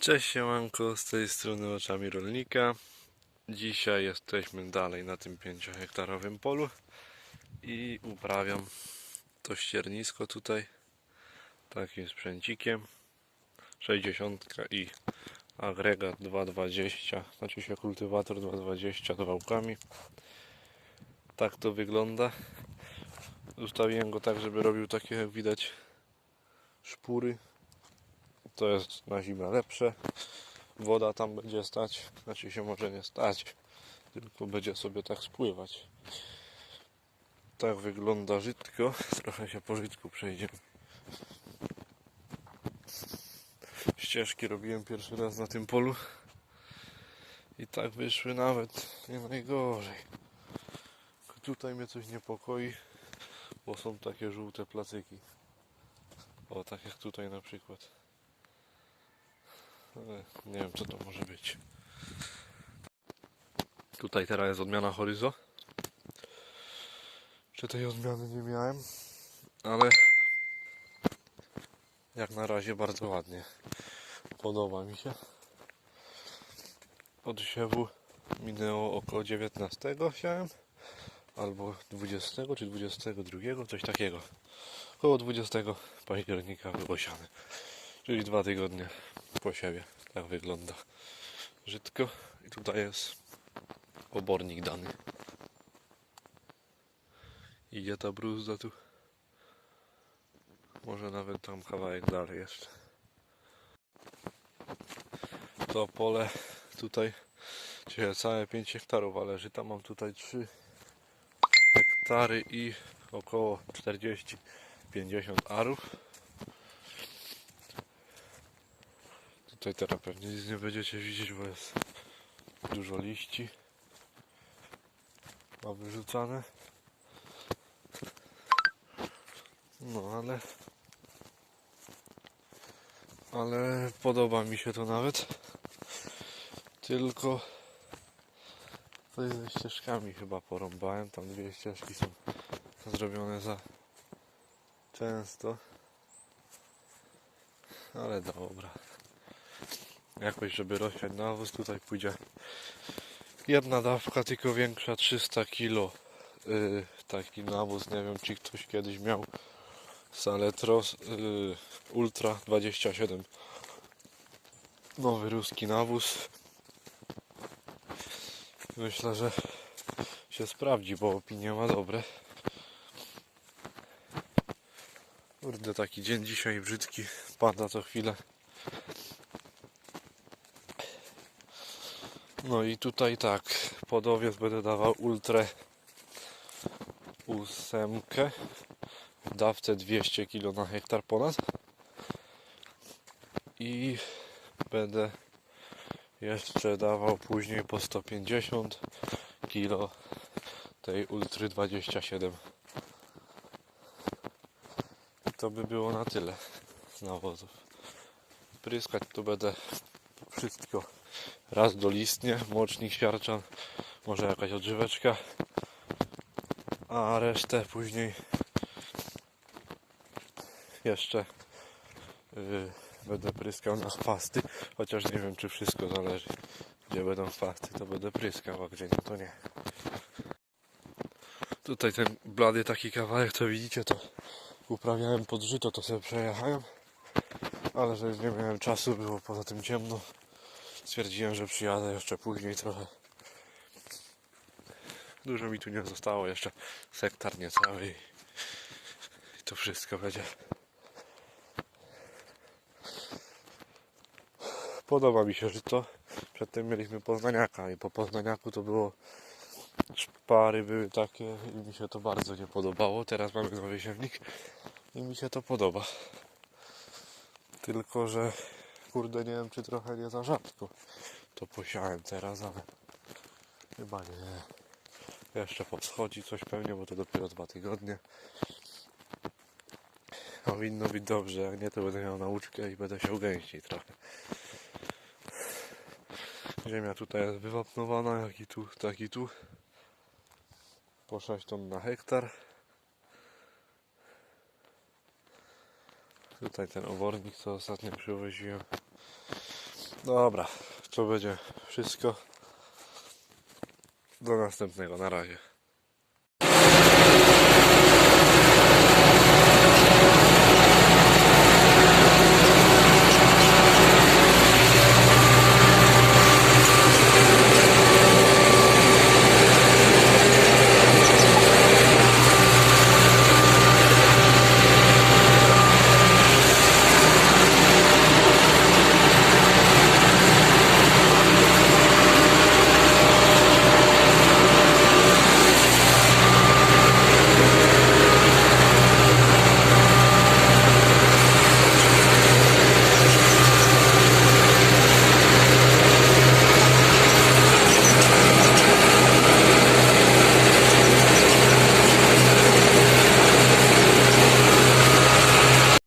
Cześć siemanko, z tej strony oczami rolnika. Dzisiaj jesteśmy dalej na tym 5 hektarowym polu i uprawiam to ściernisko tutaj takim sprzęcikiem 60 i agregat 220, znaczy się kultywator 220 z wałkami. Tak to wygląda. Ustawiłem go tak, żeby robił takie jak widać szpury to jest na zimę lepsze. Woda tam będzie stać, znaczy się może nie stać, tylko będzie sobie tak spływać. Tak wygląda żytko. Trochę się po żytku przejdziemy. Ścieżki robiłem pierwszy raz na tym polu i tak wyszły nawet nie najgorzej. Tutaj mnie coś niepokoi, bo są takie żółte placyki. O, tak jak tutaj na przykład. Nie wiem co to może być. Tutaj teraz jest odmiana Horyzo. Czy tej odmiany nie miałem, ale jak na razie bardzo ładnie. Podoba mi się. Od siewu minęło około 19 siałem, albo 20 czy 22, coś takiego. Około 20 października siane, czyli dwa tygodnie po siebie. Tak wygląda żytko. I tutaj jest obornik dany. Idzie ta bruzda tu. Może nawet tam kawałek dalej jeszcze. To pole tutaj, czyli całe 5 hektarów, ale żyta mam tutaj 3 hektary i około 40-50 arów. Tutaj teraz pewnie nic nie będziecie widzieć, bo jest dużo liści. Ma wyrzucane. No ale... Ale podoba mi się to nawet. Tylko coś ze ścieżkami chyba porąbałem. Tam dwie ścieżki są zrobione za często. Ale dobra jakoś, żeby rozsiać nawóz. Tutaj pójdzie jedna dawka, tylko większa, 300 kg. Yy, taki nawóz, nie wiem, czy ktoś kiedyś miał Saletros yy, Ultra 27. Nowy ruski nawóz. Myślę, że się sprawdzi, bo opinie ma dobre. Kurde, taki dzień dzisiaj brzydki. Pada co chwilę. No i tutaj tak, pod owiec będę dawał ultrę ósemkę. W dawce 200 kg na hektar ponad. I będę jeszcze dawał później po 150 kg tej ultry 27 to by było na tyle z nawozów. Pryskać tu będę wszystko raz dolistnie, mocznik siarczan, może jakaś odżyweczka, a resztę później jeszcze yy, będę pryskał na chwasty, chociaż nie wiem czy wszystko zależy, gdzie będą chwasty, to będę pryskał, a gdzie nie, to nie. Tutaj ten blady taki kawałek, to widzicie, to uprawiałem pod żyto, to sobie przejechałem, ale że nie miałem czasu, było poza tym ciemno, stwierdziłem, że przyjadę jeszcze później trochę. Dużo mi tu nie zostało, jeszcze sektar niecały i to wszystko będzie. Podoba mi się, że to przedtem mieliśmy poznaniaka i po poznaniaku to było szpary były takie i mi się to bardzo nie podobało. Teraz mamy nowy siewnik i mi się to podoba. Tylko, że kurde nie wiem czy trochę nie za rzadko to posiałem teraz, ale chyba nie. Jeszcze powschodzi coś pewnie, bo to dopiero dwa tygodnie. Powinno być dobrze, jak nie to będę miał nauczkę i będę się ugęścić trochę. Ziemia tutaj jest wywapnowana, jak i tu, tak i tu. Po 6 ton na hektar. Tutaj ten obornik, co ostatnio przywoziłem. Dobra, to będzie wszystko. Do następnego, na razie.